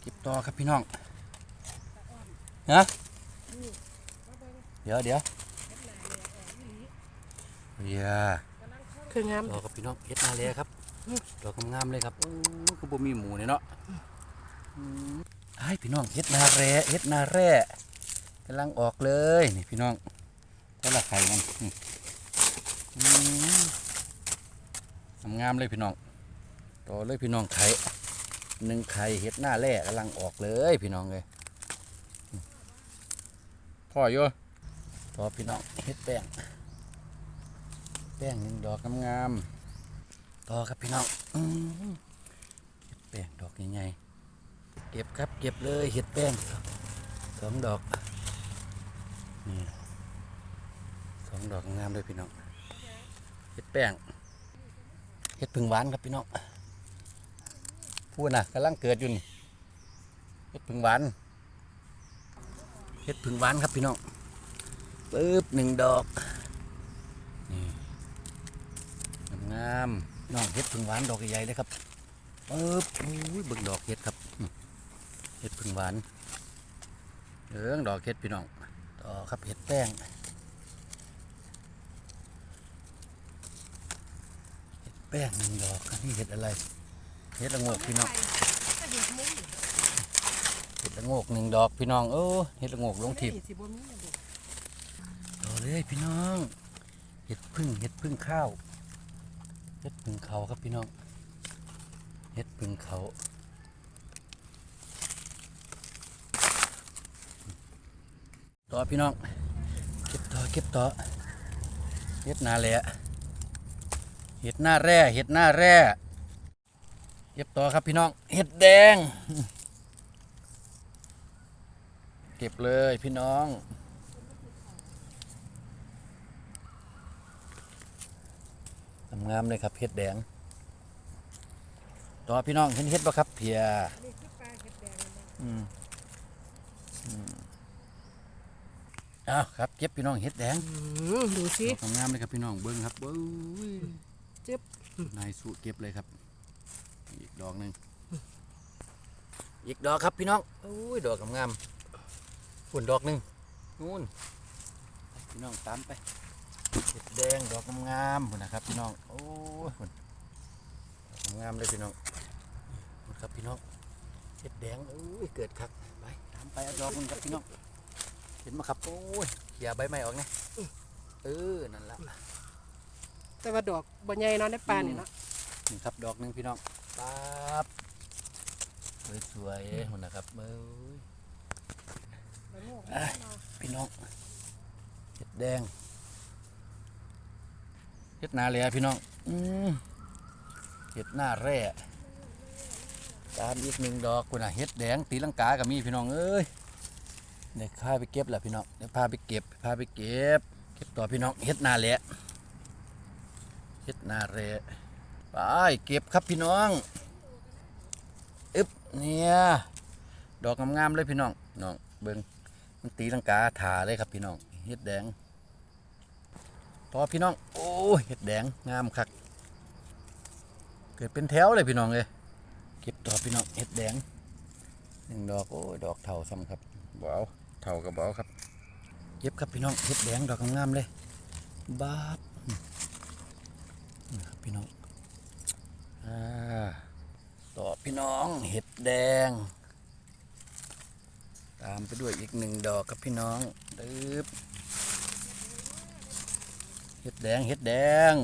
เก็บต่อครับพี่น้องฮะเดี๋ยวเดี๋ยวเดี๋ยวคืองามดอกครับพี่น้องเฮ็ดนาเลยครับดอกงามๆเลยครับโอ้คือบ่มีหมูเนี่ยเนาะอืมไอ้ายพี่น้องเฮ็ดนาแร่เฮ็ดนาแร่กำลังออกเลยนี่พี่น้องแต่ละไข่มันอืมอืมงามๆเลยพี่น้องต่อเลยพี่น้องไข่ หนึ่งไข่เฮ็ดหน้าแร่กำลังออกเลยพี่น้องเลยพ่ออยู่ต่อพี่น้องเฮ็ดแป้งแป้งหนึ่งดอกงามๆต่อครับพี่น้องเห็ดแป้งดอกใหญ่ๆเก็บครับเก็บเลยเห็ดแป้งสองดอกนี่สองดอกงามเลยพี่น้องเห็ดแป้งเห็ดพึ่งหวานครับพี่น้อง พูดนะกำลังเกิดอยู่นี่เห็ดพึ่งหวานเห็ดพึ่งหวานครับพี่น้องปึ๊บหนึ่งดอกนี่งามน้องเห็ดพึ่งหวานดอกใหญ่ๆเลยครับปึ๊บอุ้ยบิ่งดอกเห็ดครับเห็ดพึ่งหวานเหลืองดอกเห็ดพี่น้องต่อครับเห็ดแป้งเห็ดแป้งหนึ่งดอกนี่เห็ดอะไร เห็ดละโงกพี่น้องเห็ดละโงกหนึ่งดอกพี่น้องโอ้เห็ดละโงกลงทิพย์สิบ่มีอะเด็กต่อเลยพี่น้องเห็ดพึ่งเห็ดพึ่งข้าวเห็ดพึ่งเขาครับพี่น้องเห็ดพึ่งเขาต่อพี่น้องเก็บต่อเก็บต่อเห็ดหนาแหละเห็ดหน้าแร่เห็ดหน้าแร่ เก็บต่อครับพี่น้อง เห็ดแดง เก็บเลยพี่น้องงามๆเลยครับเห็ดแดง ต่อพี่น้องเห็นเห็ดปะครับเพียนี่คือปลาเห็ดแดงนะอืมอืมอ้าวครับเก็บพี่น้องเห็ดแดงอืมดูสิดอกงามๆเลยครับพี่น้องเบิ้งครับเบิ้งเจ็บนายสู้เก็บเลยครับ อีกดอกหนึ่งอีกดอกครับพี่น้องโอ้ยดอกงามๆฝุ่นดอกหนึ่งนู่นพี่น้องตามไปเห็ดแดงดอกงามๆฝุ่นนะครับ พี่น้องโอ้ยฝุ่นดอกงามๆเลยพี่น้องฝุ่นครับพี่น้องเห็ดแดงโอ้ยเกิดคักไปตามไปเอาดอกมันครับพี่น้องเห็นไหมครับโอ้ยเขี่ยใบไม้ออกไงเออนั่นละแต่ว่าดอกบ่ใหญ่เนาะในปลานี่เนาะนี่ครับดอกหนึ่งพี่น้อง ปั๊บสวยๆหุ่นนะครับเบ้ยพี่น้องเห็ดแดงเห็ดนาเลยพี่น้องอืมเห็ดหน้าแร่ตามอีกหนึ่งดอกคุณน่ะเห็ดแดงตีลังกากับมีพี่น้องเอ้ยเดี๋ยวพาไปเก็บแหละพี่น้องเดี๋ยวพาไปเก็บพาไปเก็บ เก็บต่อพี่น้องเห็ดนาแหละเห็ดนาแร่ ไปเก็บครับพี่น้องอึบเนี่ยดอกงามๆเลยพี่น้องน้องเบิ้งมันตีลังกาถาเลยครับพี่น้องเห็ดแดงต่อพี่น้อง โอ้เห็ดแดงงามคักเกิดเป็นแถวเลยพี่น้องเลยเก็บต่อพี่น้องเห็ดแดงหนึ่งดอกโอ้ดอกเถาซ้ำครับเบเอาเถากับเบเอาครับเก็บครับพี่น้องเห็ดแดงดอกงามๆเลยบาบพี่น้อง ต่อพี่น้องเห็ดแดง ตามไปด้วยอีกหนึ่งดอกครับพี่น้องดึบเห็ดแดงเห็ดแดง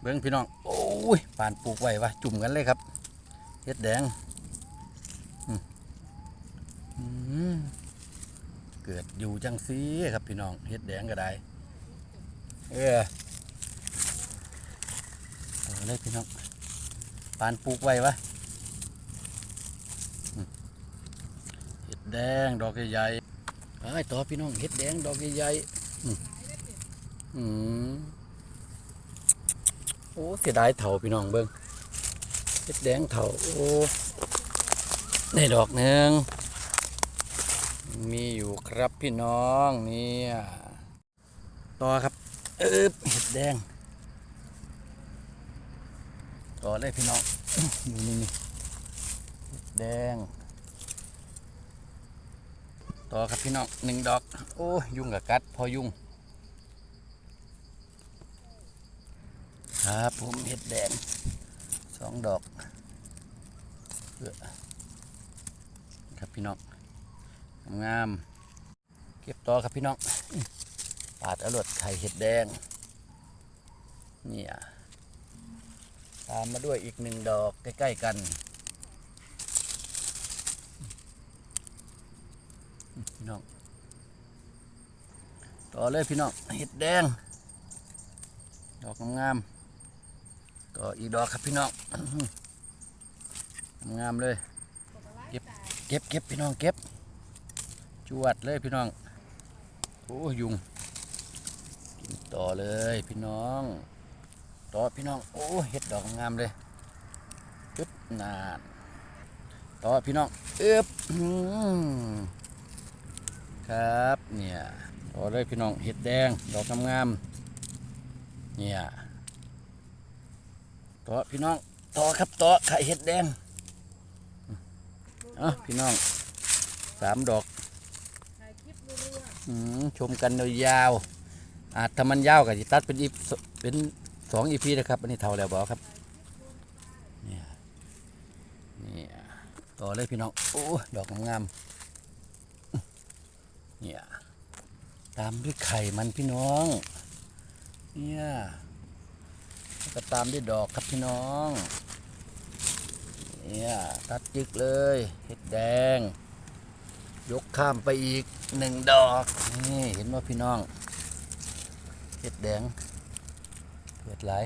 เบิ้งพี่น้อง โอ้ยป่านปลูกไว้วะจุ่มกันเลยครับ เห็ดแดงเกิดอยู่จังซีครับพี่น้องเห็ดแดงก็ได้ เออ เลยพี่น้องปานปลูกไว้วะเห็ดแดงดอกใหญ่ๆไอ้ต่อพี่น้องเห็ดแดงดอกใหญ่ๆอืมโอ้เสียดายเถาพี่น้องเบิ้งเห็ดแดงเถาโอ้ในดอกหนึ่งมีอยู่ครับพี่น้องเนี่ยต่อครับเอ๊บเห็ดแดง ต่อเลยพี่น้อง นี่นี่นี่แดง ต่อครับพี่น้องหนึ่งดอก โอ้ยุ่งกับกัด พอยุ่ง ครับผมเห็ดแดงสองดอกเพื่อครับพี่น้องงาม เก็บต่อครับพี่น้อง ปาดอารดไข่เห็ดแดงเนี่ย ตามมาด้วยอีกหนึ่งดอกใกล้ ๆ กันพี่น้องต่อเลยพี่น้องเห็ดแดง ดอกงามๆต่ออีกดอกครับพี่น้องงามเลย เก็บเก็บเก็บพี่น้องเก็บ จวดเลยพี่น้อง โอ้ยุง กินต่อเลยพี่น้อง ต่อพี่น้องโอ้เห็ดดอกงามเลยปึ๊บนานต่อพี่น้องเอ๊บครับเนี่ยต่อเลยพี่น้องเห็ดแดงดอกงามๆเนี่ยต่อพี่น้องต่อครับต่อไข่เห็ดแดงอะพี่น้องสามดอกอืมชมกันยาวอาจถ้ามันยาวก็จะตัดเป็นอีเป็น สองอีพีนะครับ อันนี้เท่าแล้วบอครับเนี่ยเนี่ยต่อเลยพี่น้อง โอ้ ดอกงามๆเนี่ยตามด้วยไข่มันพี่น้อง เนี่ยก็ตามด้วยดอกครับพี่น้อง เนี่ยตัดจึกเลยเห็ดแดง ยกข้ามไปอีกหนึ่งดอก นี่เห็นว่าพี่น้อง เห็ดแดง เห็ดไหลาย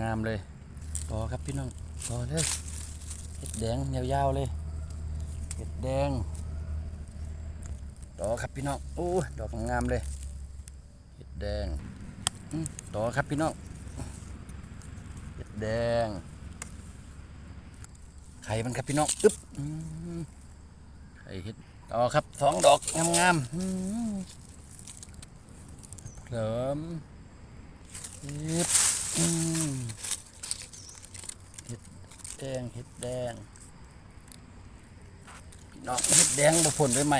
งามๆเลยต่อครับพี่น้องต่อเลยเห็ดแดงยาวๆเลยเห็ดแดงต่อครับพี่น้องโอ้ดอกงามเลยเห็ดแดงต่อครับพี่น้องเห็ดแดงไข่มันครับพี่น้องอึ๊บไข่เห็ดต่อครับสองดอกงามๆเสริม เห็ดเห็ดแดงเห็ดแดงพี่น้องเห็ดแดงบ่ผลด้ไหม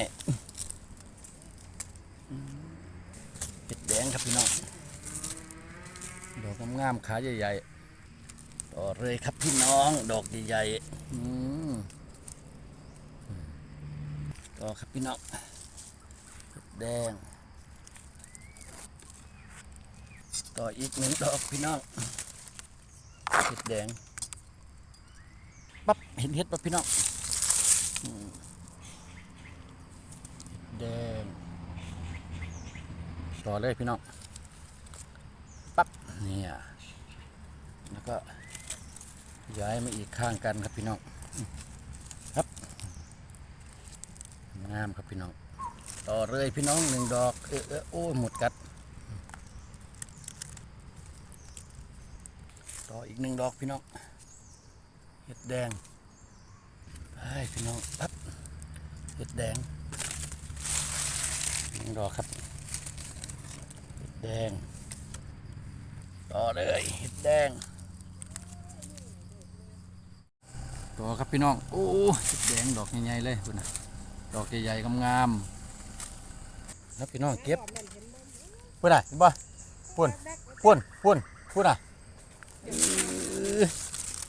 เห็ดแดงครับพี่น้องดอกงามๆขาใหญ่ๆต่อเลยครับพี่น้อง ดอกใหญ่ๆต่อครับพี่น้องหิดแดง ต่ออีกหนึ่งดอกพี่น้องเห็ดแดงปั๊บเห็นเห็ดปั๊บพี่น้องแดงต่อเลยพี่น้องปั๊บเนี่ยแล้วก็ย้ายมาอีกข้างกันครับพี่น้องครับงามครับพี่น้อง ต่อเลยพี่น้องหนึ่งดอกเออเออโอ้หมดกัด อีกหนึ่งดอกพี่น้องเห็ดแดงไปพี่น้องปั๊บเห็ดแดงหนึ่งดอกครับเห็ดแดงต่อเลยเห็ดแดงต่อครับพี่น้องโอ้เห็ดแดงดอกใหญ่ๆเลยคุณนะดอกใหญ่ๆงามๆแล้วพี่น้องเก็บพูดอะเห็นบ่พูนพูนพูนพูดอะ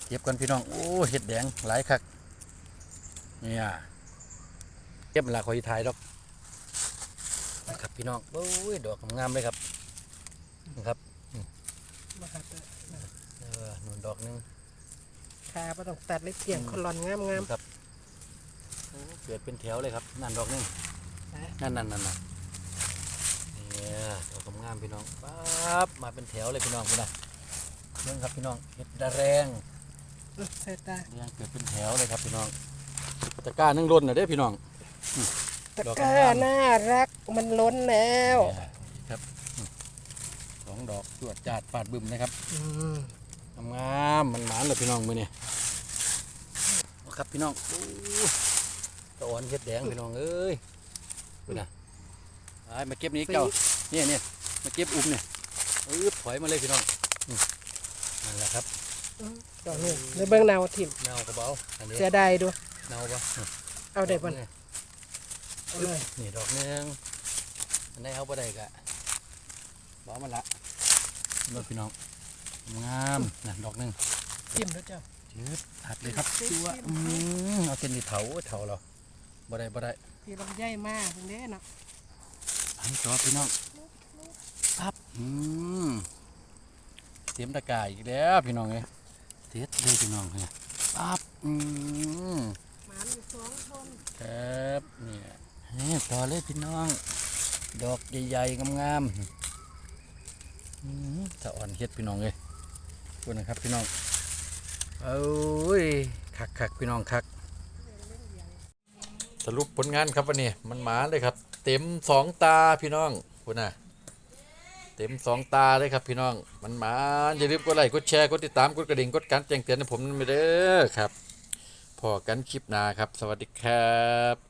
เก็บกันพี่น้อง โอ้เห็ดแดงหลายคัก เนี่ยเก็บเวลาคอยถ่ายดอกนะครับพี่น้องโอ้ยดอกงามๆเลยครับนะครับมาครับเออหนุนดอกหนึงขาบ่ต้องตัดเลยเกี่ยงคอลอนงามงามครับโอ้เกิดเป็นแถวเลยครับนั่นดอกหนึงๆนะนั่นนั่นนั่นน่ะเนี่ยดอกงามๆพี่น้องปั๊บมาเป็นแถวเลยพี่น้องพี่นะเรื่องครับพี่น้องเห็ดดาแรงอื้อใส่ตาเรียงเกิดเป็นแถวเลยครับพี่น้องตะกร้านึ่งล้นน่ะเด้อพี่น้อง ตะดอกกร้างาม น่ารักมันล้นแล้วเนี่ยครับอืมสองดอกตรวจจาดปาดบึมนะครับ อืมงามๆมันหมานเลยพี่น้องมือนี่ครับพี่น้องโอ้ตะอ่อนเห็ดแดงพี่น้องเอ้ยดูนะไปมาเก็บนี้เจ้าเนี่ยเนี่ยมาเก็บอุ้มเนี่ยอึ๊บถอยมาเลยพี่น้องอืม นั่นแหละครับดอกนี้ในเบื้องแนวถิ่มเน่ากระเบาอันนี้เสียดายดูเน่าปะเอาได้บ่นี่เอาเลยนี่ดอกหนึงอันนี้เอาไปได้กะบอกมันละรถพี่น้องงามนะดอกหนึงจิ้มแล้วเจ้าจืดหัดเลยครับจิ้มตัวจิ้มอืมเอาเส้นที่เถาเถาเราบ่ได้บ่ได้พี่ลำไยมากตรงนี้เนาะอันต่อพี่น้องปั๊บอืม เตรียมตะกายอีกแล้วพี่น้องเอ้ยเด็ดเลยพี่น้องเนี่ยปั๊บอืมหมาอยู่สองคนครับเนี่ยเฮ้ยต่อเลยพี่น้อง ดอกใหญ่ๆงามๆสะอ่อนเฮ็ดพี่น้องเลยคุณนะครับพี่น้องเอ้ยคักคักพี่น้องคัก สรุปผลงานครับวันนี้มันหมาเลยครับ เต็มสองตาพี่น้องคุณน่ะ เต็มสองตาเลยครับพี่น้อง มันมาอย่าลืมกดไลค์กดแชร์กดติดตามกดกระดิ่งกดการแจ้งเตือนให้ผมนั่นไปเด้อครับพอกันคลิปหน้าครับ สวัสดีครับ